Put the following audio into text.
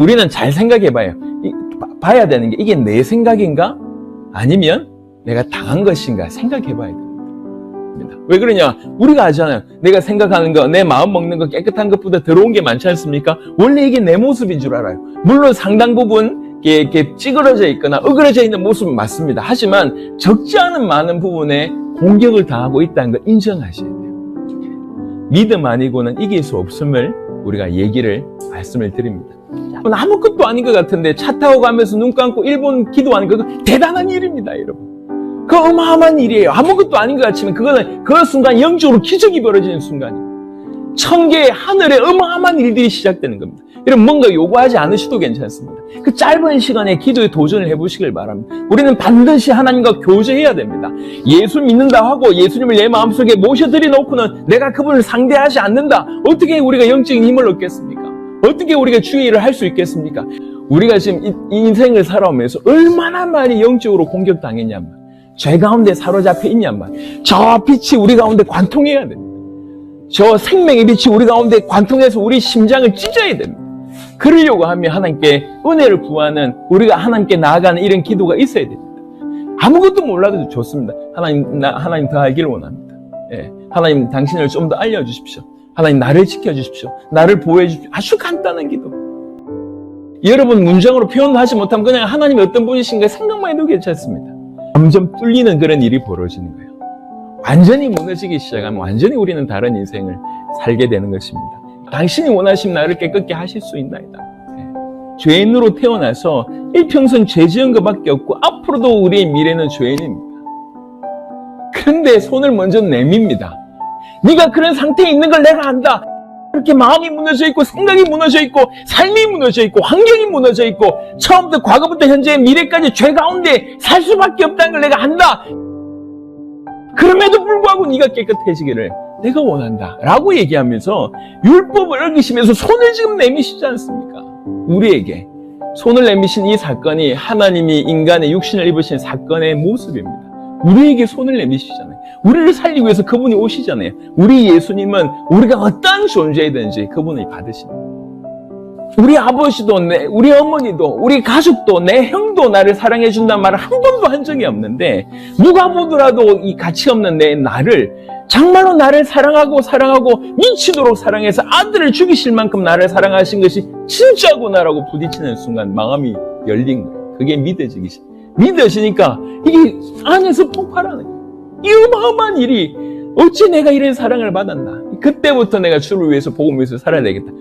우리는 잘 생각해 봐요. 이- 봐- 봐야 되는 게 이게 내 생각인가? 아니면 내가 당한 것인가 생각해 봐야 됩니다. 왜 그러냐? 우리가 아잖아요. 내가 생각하는 거, 내 마음 먹는 거 깨끗한 것보다 더러운 게 많지 않습니까? 원래 이게 내 모습인 줄 알아요. 물론 상당 부분 이렇게 찌그러져 있거나 어그러져 있는 모습은 맞습니다. 하지만 적지 않은 많은 부분에 공격을 당하고 있다는 걸 인정하셔야 돼요. 믿음 아니고는 이길 수 없음을 우리가 얘기를 말씀을 드립니다. 아무것도 아닌 것 같은데 차 타고 가면서 눈 감고 일본 기도하는 거 대단한 일입니다, 여러분. 그 어마어마한 일이에요. 아무것도 아닌 것 같지만 그거는 그 순간 영적으로 기적이 벌어지는 순간이에요. 천 개의 하늘에 어마어마한 일들이 시작되는 겁니다. 여러분 뭔가 요구하지 않으셔도 괜찮습니다. 그 짧은 시간에 기도에 도전을 해보시길 바랍니다. 우리는 반드시 하나님과 교제해야 됩니다. 예수 믿는다 하고 예수님을 내 마음속에 모셔드리 놓고는 내가 그분을 상대하지 않는다. 어떻게 우리가 영적인 힘을 얻겠습니까? 어떻게 우리가 주의 일을 할수 있겠습니까? 우리가 지금 인생을 살아오면서 얼마나 많이 영적으로 공격당했냐면 죄 가운데 사로잡혀 있냐만 저 빛이 우리 가운데 관통해야 됩니다. 저 생명의 빛이 우리 가운데 관통해서 우리 심장을 찢어야 됩니다. 그러려고 하면 하나님께 은혜를 구하는 우리가 하나님께 나아가는 이런 기도가 있어야 됩니다. 아무것도 몰라도 좋습니다. 하나님, 나, 하나님 더 알기를 원합니다. 예. 하나님 당신을 좀 더 알려주십시오. 하나님 나를 지켜주십시오. 나를 보호해 주십시오. 아주 간단한 기도. 여러분 문장으로 표현하지 못하면 그냥 하나님이 어떤 분이신가 생각만 해도 괜찮습니다. 점점 뚫리는 그런 일이 벌어지는 거예요. 완전히 무너지기 시작하면 완전히 우리는 다른 인생을 살게 되는 것입니다. 당신이 원하시면 나를 깨끗게 하실 수 있나이다. 예. 죄인으로 태어나서 일평생 죄 지은 것밖에 없고 앞으로도 우리의 미래는 죄인입니다. 그런데 손을 먼저 내밉니다. 네가 그런 상태에 있는 걸 내가 안다. 그렇게 마음이 무너져 있고 생각이 무너져 있고 삶이 무너져 있고 환경이 무너져 있고 처음부터 과거부터 현재 미래까지 죄 가운데 살 수밖에 없다는 걸 내가 안다. 그럼에도 불구하고 네가 깨끗해지기를 내가 원한다. 라고 얘기하면서 율법을 어기시면서 손을 지금 내미시지 않습니까? 우리에게 손을 내미신 이 사건이 하나님이 인간의 육신을 입으신 사건의 모습입니다. 우리에게 손을 내미시잖아요. 우리를 살리기 위해서 그분이 오시잖아요. 우리 예수님은 우리가 어떠한 존재이든지 그분을 받으십니다. 우리 아버지도, 내, 우리 어머니도, 우리 가족도, 내 형도 나를 사랑해 준다는 말을 한 번도 한 적이 없는데, 누가 보더라도 이 가치 없는 내 나를, 정말로 나를 사랑하고 사랑하고 미치도록 사랑해서 아들을 죽이실 만큼 나를 사랑하신 것이 진짜구나라고 부딪히는 순간 마음이 열린 거예요. 그게 믿어지기 시작. 믿어지니까 이게 안에서 폭발하는. 이 어마어마한 일이 어찌 내가 이런 사랑을 받았나. 그때부터 내가 주를 위해서 복음을 위해서 살아야 되겠다.